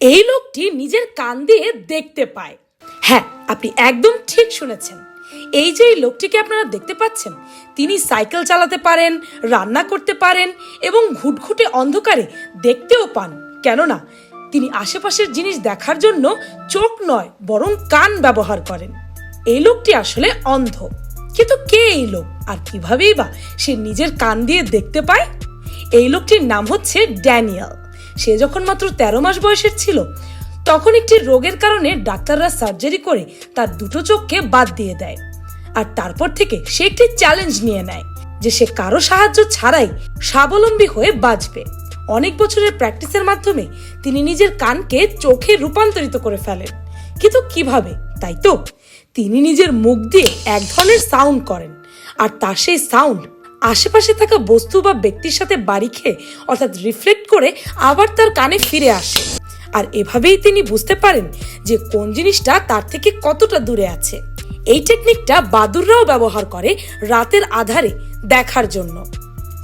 এই লোকটি নিজের কান দিয়ে দেখতে পায়। হ্যাঁ আপনি একদম ঠিক শুনেছেন। এই যে এই লোকটিকে আপনারা দেখতে পাচ্ছেন, তিনি সাইকেল চালাতে পারেন, রান্না করতে পারেন এবং ঘুটঘুটে অন্ধকারে দেখতেও পান। কেননা, তিনি আশেপাশের জিনিস দেখার জন্য চোখ নয়, বরং কান ব্যবহার করেন। এই লোকটি আসলে অন্ধ। কিন্তু কে এই লোক? আর কিভাবেই বা সে নিজের কান দিয়ে দেখতে পায়? এই লোকটির নাম হচ্ছে ড্যানিয়েল। সে যখন মাত্র তেরো মাস বয়সের ছিল, তখন একটি রোগের কারণে ডাক্তাররা সার্জারি করে তার দুটো চোখকে বাদ দিয়ে দেয়। আর তারপর থেকে সে একটি চ্যালেঞ্জ নিয়ে নেয়, যে সে কারও সাহায্য ছাড়াই স্বাবলম্বী হয়ে বাঁচবে। অনেক বছরের প্র্যাকটিসের মাধ্যমে তিনি নিজের কানকে চোখে রূপান্তরিত করে ফেলেন। কিন্তু কীভাবে, তাই তো? তিনি নিজের মুখ দিয়ে এক ধরনের সাউন্ড করেন, আর তার সেই সাউন্ড আশেপাশে থাকা বস্তু বা ব্যক্তির সাথে বাড়ি খেয়ে, অর্থাৎ রিফ্লেক্ট করে আবার তার কানে ফিরে আসে। আর এভাবেই তিনি বুঝতে পারেন যে কোন জিনিসটা তার থেকে কতটা দূরে আছে। এই টেকনিকটা বাদুররাও ব্যবহার করে রাতের আধারে দেখার জন্য।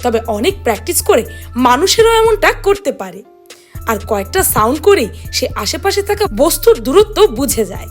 তবে অনেক প্র্যাকটিস করে মানুষেরও এমনটা করতে পারে। আর কয়েকটা সাউন্ড করেই সে আশেপাশে থাকা বস্তুর দূরত্ব বুঝে যায়।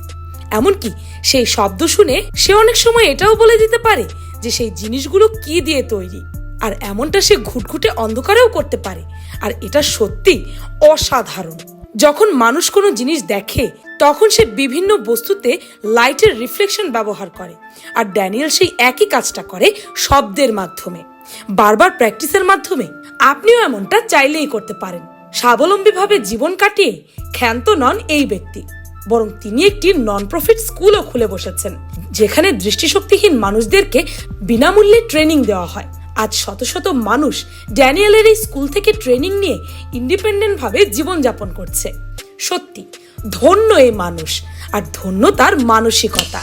এমনকি সেই শব্দ শুনে সে অনেক সময় এটাও বলে দিতে পারে যে সেই জিনিসগুলো কি দিয়ে তৈরি। আর এমনটা সে ঘুটঘুটে অন্ধকারেও করতে পারে। আর এটা সত্যি অসাধারণ। যখন মানুষ কোনো জিনিস দেখে, তখন সে বিভিন্ন বস্তুতে লাইটের রিফ্লেকশন ব্যবহার করে। আর ড্যানিয়েল সেই একই কাজটা করে শব্দের মাধ্যমে। বারবার প্র্যাকটিসের মাধ্যমে। আপনিও এমনটা চাইলেই করতে পারেন। স্বাবলম্বীভাবে জীবন কাটিয়ে ক্ষান্ত নন এই ব্যক্তি। বরং তিনি একটি নন প্রফিট স্কুলও খুলে বসেছেন, যেখানে দৃষ্টিশক্তিহীন মানুষদেরকে বিনামূল্যে ট্রেনিং দেওয়া হয়। আজ শত শত মানুষ ড্যানিয়েলের এই স্কুল থেকে ট্রেনিং নিয়ে ইন্ডিপেন্ডেন্ট ভাবে জীবনযাপন করছে। সত্যি, ধন্য এই মানুষ, আর ধন্য তার মানসিকতা।